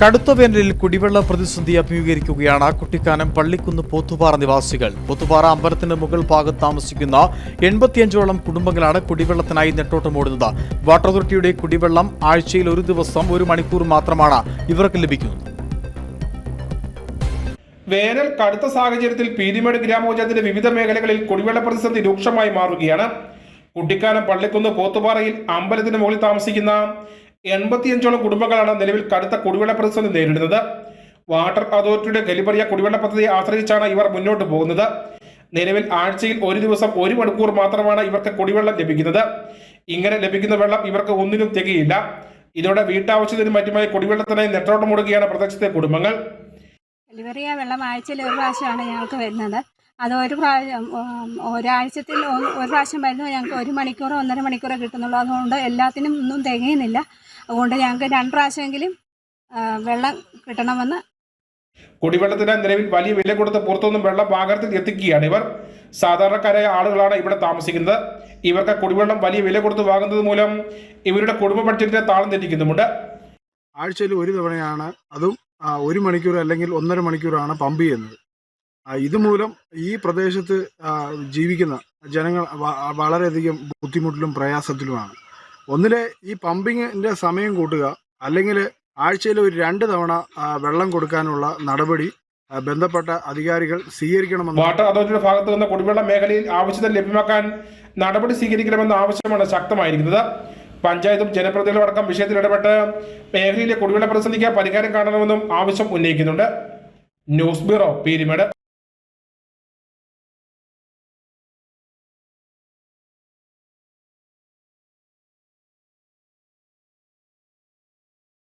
കടുത്ത വേനലിൽ കുടിവെള്ള പ്രതിസന്ധി അഭിമുഖീകരിക്കുകയാണ് കുട്ടിക്കാനം പള്ളിക്കുന്ന് പോത്തുപാറ നിവാസികൾ. പോത്തുപാറ അമ്പലത്തിന്റെ മുകൾ ഭാഗത്ത് താമസിക്കുന്ന എൺപത്തിയഞ്ചോളം കുടുംബങ്ങളാണ് കുടിവെള്ളത്തിനായി നെട്ടോട്ടമോടുന്നത് വാട്ടർ അതോറിറ്റിയുടെ കുടിവെള്ളം ആഴ്ചയിൽ ഒരു ദിവസം ഒരു മണിക്കൂർ മാത്രമാണ് ഇവർക്ക് ലഭിക്കുന്നത്. വേനൽ കടുത്ത സാഹചര്യത്തിൽ പീരിമേട് ഗ്രാമപഞ്ചായത്തിന്റെ വിവിധ മേഖലകളിൽ കുടിവെള്ള പ്രതിസന്ധി രൂക്ഷമായി മാറുകയാണ്. കുട്ടിക്കാനം പള്ളിക്കുന്ന് പോത്തുപാറയിൽ അമ്പലത്തിന് മുകളിൽ താമസിക്കുന്ന എൺപത്തിയഞ്ചോളം കുടുംബങ്ങളാണ് നിലവിൽ കടുത്ത കുടിവെള്ള പ്രതിസന്ധി നേരിടുന്നത്. വാട്ടർ അതോറിറ്റിയുടെ ഗലിപറിയ കുടിവെള്ള പദ്ധതിയെ ആശ്രയിച്ചാണ് ഇവർ മുന്നോട്ട് പോകുന്നത്. നിലവിൽ ആഴ്ചയിൽ ഒരു ദിവസം ഒരു മണിക്കൂർ മാത്രമാണ് ഇവർക്ക് കുടിവെള്ളം ലഭിക്കുന്നത്. ഇങ്ങനെ ലഭിക്കുന്ന വെള്ളം ഇവർക്ക് ഒന്നിനും തികയില്ല. ഇതോടെ വീട്ടാവശ്യത്തിനും മറ്റുമായി കുടിവെള്ളത്തിനായി നെട്ടോട്ടം മുടുകയാണ് പ്രദേശത്തെ കുടുംബങ്ങൾ. ഡെലിവറിയ വെള്ളം ആഴ്ചയിൽ ഒരു പ്രാവശ്യമാണ് ഞങ്ങൾക്ക് വരുന്നത്. അത് ഒരു പ്രാവശ്യം ഒരാഴ്ചത്തിൽ ഒരു പ്രാവശ്യം വരുന്നത് ഞങ്ങൾക്ക് ഒരു മണിക്കൂറോ ഒന്നര മണിക്കൂറോ കിട്ടുന്നുള്ളൂ. അതുകൊണ്ട് എല്ലാത്തിനും ഒന്നും തികയുന്നില്ല. അതുകൊണ്ട് ഞങ്ങൾക്ക് രണ്ട് പ്രാവശ്യമെങ്കിലും വെള്ളം കിട്ടണമെന്ന് കുടിവെള്ളത്തിന് നിലവിൽ വലിയ വില കൊടുത്ത് പുറത്തുനിന്നും വെള്ളം പാകരത്തിൽ എത്തിക്കുകയാണ് ഇവർ. സാധാരണക്കാരായ ആളുകളാണ് ഇവിടെ താമസിക്കുന്നത്. ഇവർക്ക് കുടിവെള്ളം വലിയ വില കൊടുത്ത് വാങ്ങുന്നത് മൂലം ഇവരുടെ കുടുംബ ബഡ്ജറ്റിനെ താളം തെറ്റിക്കുന്നുമുണ്ട്. ആഴ്ചയിൽ ഒരു തവണയാണ് അതും ഒരു മണിക്കൂർ അല്ലെങ്കിൽ ഒന്നര മണിക്കൂറാണ് പമ്പ് ചെയ്യുന്നത്. ഇതുമൂലം ഈ പ്രദേശത്ത് ജീവിക്കുന്ന ജനങ്ങൾ വളരെയധികം ബുദ്ധിമുട്ടിലും പ്രയാസത്തിലുമാണ്. ഒന്നിലെ ഈ പമ്പിങ്ങിന്റെ സമയം കൂട്ടുക അല്ലെങ്കിൽ ആഴ്ചയിൽ ഒരു രണ്ട് തവണ വെള്ളം കൊടുക്കാനുള്ള നടപടി ബന്ധപ്പെട്ട അധികാരികൾ സ്വീകരിക്കണമെന്ന് വാട്ടർ അതോറിറ്റിയുടെ ഭാഗത്ത് നിന്ന് കുടിവെള്ള മേഖലയിൽ ആവശ്യത്തിന് ലഭ്യമാക്കാൻ നടപടി സ്വീകരിക്കണമെന്ന ആവശ്യമാണ് ശക്തമായിരിക്കുന്നത്. പഞ്ചായത്തും ജനപ്രതിനിധികളും അടക്കം വിഷയത്തിൽ ഇടപെട്ട് മേഖലയിലെ കുടിവെള്ള പ്രതിസന്ധിക്ക് പരിഹാരം കാണണമെന്നും ആവശ്യം ഉന്നയിക്കുന്നുണ്ട്. News bureau Peermade.